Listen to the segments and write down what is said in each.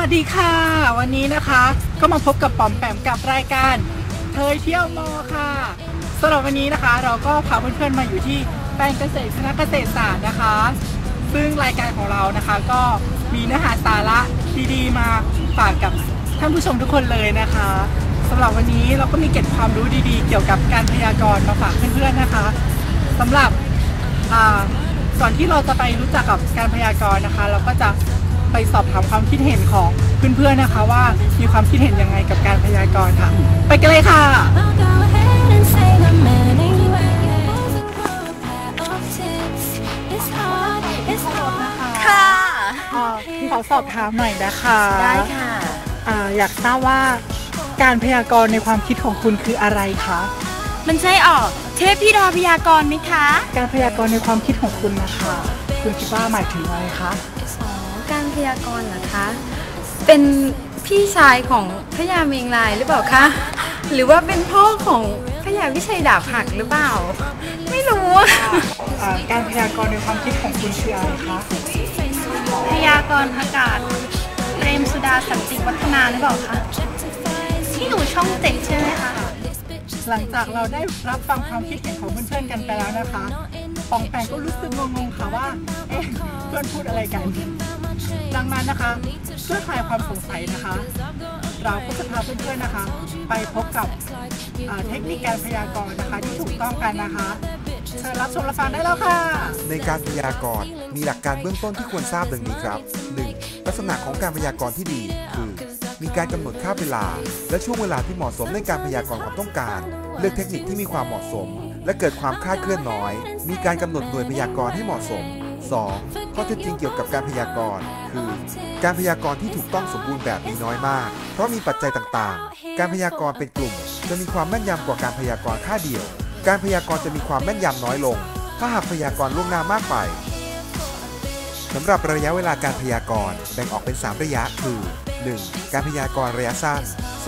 สวัสดีค่ะ วันนี้นะคะก็มาพบกับปอมแปมกับรายการเทยเที่ยวมอค่ะสำหรับวันนี้นะคะ เราก็พาเพื่อนๆมาอยู่ที่แปลงเกษตรคณะเกษตรศาสตร์นะคะ ซึ่งรายการของเรานะคะ ก็มีเนื้อหาสาระดีๆ มาฝากกับท่านผู้ชมทุกคนเลยนะคะสำหรับวันนี้เราก็มีเก็บความรู้ดีๆ เกี่ยวกับการพยากรณ์มาฝากเพื่อนๆนะคะสำหรับอ่าก่อนที่เราจะไปรู้จักกับการพยากรณ์นะคะ เราก็จะ ไปสอบถามความคิดเห็นของเพื่อนๆนะคะว่ามีความคิดเห็นยังไงกับการพยากรณ์ค่ะ ไปกันเลยค่ะ I'll go ahead and say the man anyway. Doesn't grow a pair of tits. It's hard, it's hard. ค่ะอ่าขอสอบถามหน่อยนะคะได้ค่ะอ่าอยากทราบว่าการพยากรณ์ในความคิดของคุณคืออะไรคะ มันใช่ออกเทพธิดาพยากรณ์ไหมคะ การพยากรณ์ในความคิดของคุณนะคะ คุณคิดว่าหมายถึงอะไรคะอ๋อการ พยากรณ์เหรอคะ เป็นพี่ชายของพญาเมงลายหรือเปล่าคะ หรือว่าเป็นพ่อของพญาวิชัยดาบหักหรือเปล่า ไม่รู้อะอ่าการพยากรณ์ในความคิดของคุณคืออะไรคะ พยากรณ์อากาศเปรมสุดาสันติวัฒนาหรือเปล่าคะ ที่อยู่ช่องเจ็ดใช่ไหมคะ หลังจากเราได้รับฟังความคิดเห็นของเพื่อนๆกันไปแล้วนะคะปองแปงก็รู้สึกงงๆค่ะว่า เอ๊ะเพื่อนพูดอะไรกัน ดังนั้นนะคะเพื่อคลายความสงสัยนะคะ เราก็จะพาเพื่อนๆนะคะ ไปพบกับเทคนิคการพยากรณ์นะคะ ที่ถูกต้องกันนะคะเชิญรับชมรับฟังได้แล้วค่ะ ในการพยากรณ์มีหลักการเบื้องต้นที่ควรทราบดังนี้ครับ 1. ลักษณะของการพยากรณ์ที่ดีคือมีการกำหนดค่าเวลา และช่วงเวลาที่เหมาะสมในการพยากรณ์ความต้องการ เลือกเทคนิคที่มีความเหมาะสม และเกิดความคลาดเคลื่อนน้อย มีการกำหนดหน่วยพยากรณ์ให้เหมาะสม 2. ข้อเท็จจริงเกี่ยวกับการพยากรณ์ คือ การพยากรณ์ที่ถูกต้องสมบูรณ์แบบมีน้อยมาก เพราะมีปัจจัยต่างๆ การพยากรณ์เป็นกลุ่ม จะมีความแม่นยำกว่าการพยากรณ์ค่าเดียว การพยากรณ์จะมีความแม่นยำน้อยลง ถ้าหากพยากรณ์ล่วงหน้ามากไปสำหรับระยะเวลาการพยากรณ์แบ่งออกเป็น 3 ระยะ คือ 1. การพยากรณ์ระยะสั้น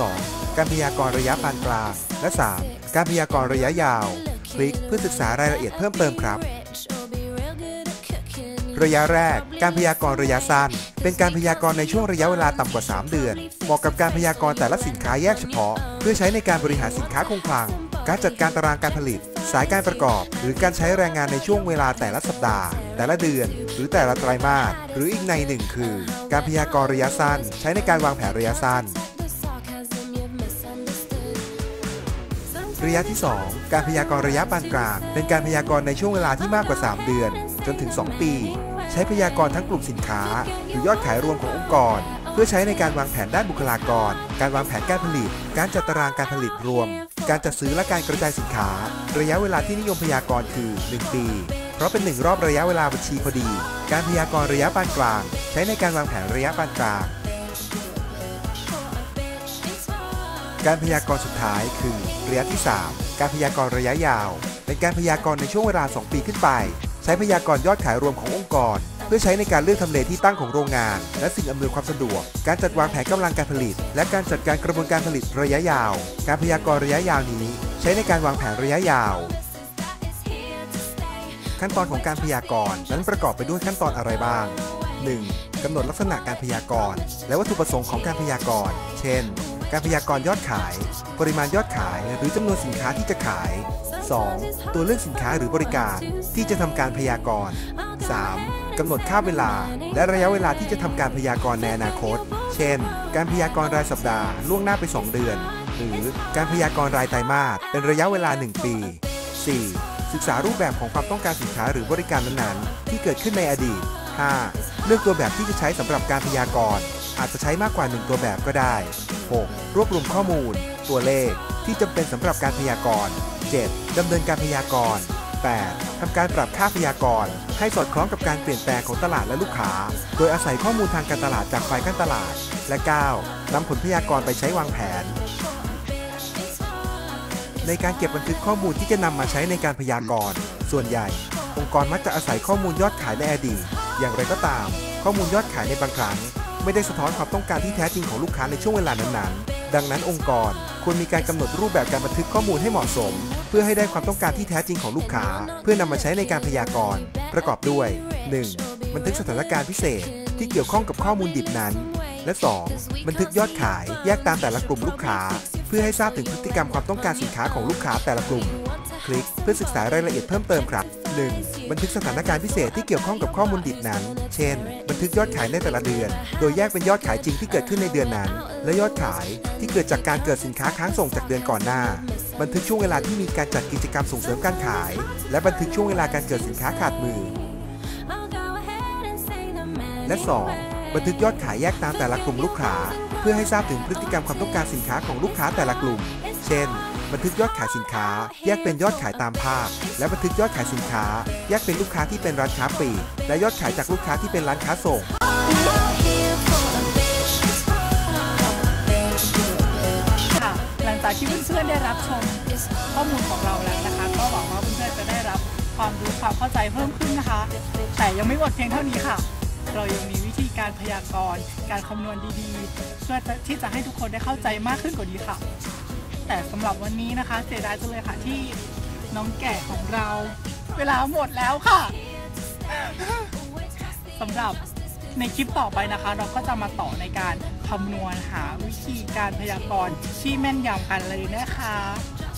2. การพยากรณ์ระยะปานกลาง และ 3. การพยากรณ์ระยะยาว คลิกเพื่อศึกษารายละเอียดเพิ่มเติมครับ ระยะแรก การพยากรณ์ระยะสั้น เป็นการพยากรณ์ในช่วงระยะเวลาต่ำกว่า 3 เดือน เหมาะกับการพยากรณ์แต่ละสินค้าแยกเฉพาะ เพื่อใช้ในการบริหารสินค้าคงคลัง การจัดการตารางการผลิต สายการประกอบ หรือการใช้แรงงานในช่วงเวลาแต่ละสัปดาห์ แต่ละเดือน หรือแต่ละไตรมาส หรืออีกในหนึ่งคือ การพยากรณ์ระยะสั้น ใช้ในการวางแผนระยะสั้น The sarcasm you've misunderstood. ระยะที่ 2 การพยากรณ์ระยะปานกลาง เป็นการพยากรณ์ในช่วงเวลาที่มากกว่า 3 เดือน จนถึง 2 ปี ใช้พยากรทั้งกลุ่มสินค้า หรือยอดขายรวมขององค์กร เพื่อใช้ในการวางแผนด้านบุคลากร การวางแผนการผลิต การจัดตารางการผลิตรวม การจัดซื้อและการกระจายสินค้า ระยะเวลาที่นิยมพยากรคือ 1 ปี เพราะเป็นหนึ่งรอบระยะเวลาบัญชีพอดี การพยากรระยะปานกลาง ใช้ในการวางแผนระยะปานกลางการพยากรณ์สุดท้ายคือระยะที่ 3 การพยากรณ์ระยะยาว เป็นการพยากรณ์ในช่วงเวลา 2 ปีขึ้นไป ใช้พยากรยอดขายรวมขององค์กร เพื่อใช้ในการเลือกทำเลที่ตั้งของโรงงาน และสิ่งอำนวยความสะดวก การจัดวางแผนกำลังการผลิต และการจัดการกระบวนการผลิตระยะยาว การพยากรระยะยาวนี้ ใช้ในการวางแผนระยะยาว ขั้นตอนของการพยากรนั้นประกอบไปด้วยขั้นตอนอะไรบ้าง 1. กำหนดลักษณะการพยากร และวัตถุประสงค์ของการพยากร เช่น การพยากรยอดขาย ปริมาณยอดขาย หรือจำนวนสินค้าที่จะขาย 2. ตัวเลือกสินค้าหรือบริการที่จะทำการพยากรณ์ 3. กำหนดค่าเวลา และระยะเวลาที่จะทำการพยากรณ์ในอนาคต เช่น การพยากรณ์รายสัปดาห์ล่วงหน้าไป 2 เดือน หรือการพยากรณ์รายไตรมาสเป็นระยะเวลา 1 ปี 4. ศึกษารูปแบบของความต้องการสินค้าหรือบริการนั้นๆ ที่เกิดขึ้นในอดีต 5. เลือกตัวแบบที่จะใช้สำหรับการพยากรณ์อาจจะใช้มากกว่า 1 ตัวแบบก็ได้ 6. รวบรวมข้อมูล ตัวเลขที่จำเป็นสำหรับการพยากรณ์ 7. ดำเนินการพยากรณ์ 8. ทำการปรับค่าพยากรณ์ ให้สอดคล้องกับการเปลี่ยนแปลงของตลาดและลูกค้า โดยอาศัยข้อมูลทางการตลาดจากฝ่ายการตลาด และ 9. นำผลพยากรณ์ไปใช้วางแผน ในการเก็บบันทึกข้อมูลที่จะนำมาใช้ในการพยากรณ์ ส่วนใหญ่ องค์กรมักจะอาศัยข้อมูลยอดขายในอดีต อย่างไรก็ตาม ข้อมูลยอดขายในบางครั้ง ไม่ได้สะท้อนความต้องการที่แท้จริงของลูกค้าในช่วงเวลานั้นๆ ดังนั้นองค์กร ควรมีการกำหนดรูปแบบการบันทึกข้อมูลให้เหมาะสม เพื่อให้ได้ความต้องการที่แท้จริงของลูกค้า เพื่อนำมาใช้ในการพยากรณ์ ประกอบด้วย 1. บันทึกสถานการณ์พิเศษ ที่เกี่ยวข้องกับข้อมูลดิบนั้น และ 2. บันทึกยอดขายแยกตามแต่ละกลุ่มลูกค้า เพื่อให้ทราบถึงพฤติกรรมความต้องการสินค้าของลูกค้าแต่ละกลุ่ม คลิกเพื่อศึกษารายละเอียดเพิ่มเติมครับ 1. บันทึกสถานการณ์พิเศษที่เกี่ยวข้องกับข้อมูลดิบนั้น เช่น บันทึกยอดขายในแต่ละเดือน โดยแยกเป็นยอดขายจริงที่เกิดขึ้นในเดือนนั้น และยอดขายที่เกิดจากการเกิดสินค้าค้างส่งจากเดือนก่อนหน้า บันทึกช่วงเวลาที่มีการจัดกิจกรรมส่งเสริมการขาย และบันทึกช่วงเวลาการเกิดสินค้าขาดมือ และ 2. บันทึกยอดขายแยกตามแต่ละกลุ่มลูกค้า เพื่อให้ทราบถึงพฤติกรรมความต้องการสินค้าของลูกค้าแต่ละกลุ่ม เช่น บันทึกยอดขายสินค้า แยกเป็นยอดขายตามภาคและบันทึกยอดขายสินค้า แยกเป็นลูกค้าที่เป็นร้านค้าปลีกและยอดขายจากลูกค้าที่เป็นร้านค้าส่ง ค่ะหลังจากที่เพื่อนๆได้รับชมข้อมูลของเราแล้วนะคะ ก็หวังว่าเพื่อนๆจะได้รับความรู้ความเข้าใจเพิ่มขึ้นนะคะ แต่ยังไม่หมดเพียงเท่านี้ค่ะ เรายังมีวิธีการพยากรณ์ การคำนวณดีๆ เพื่อที่จะให้ทุกคนได้เข้าใจมากขึ้นกว่านี้ค่ะ แต่สำหรับวันนี้นะคะ เสียดายจังเลยค่ะที่น้องแก่ของเรา เวลาหมดแล้วค่ะสำหรับในคลิปต่อไปนะคะ เราก็จะมาต่อในการคำนวณหาวิธีการพยากรณ์ที่แม่นยำกันเลยนะคะ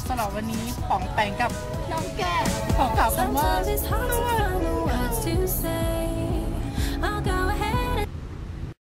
สำหรับวันนี้ป๋องแปงกับน้องแก่ขอกล่าวคำว่า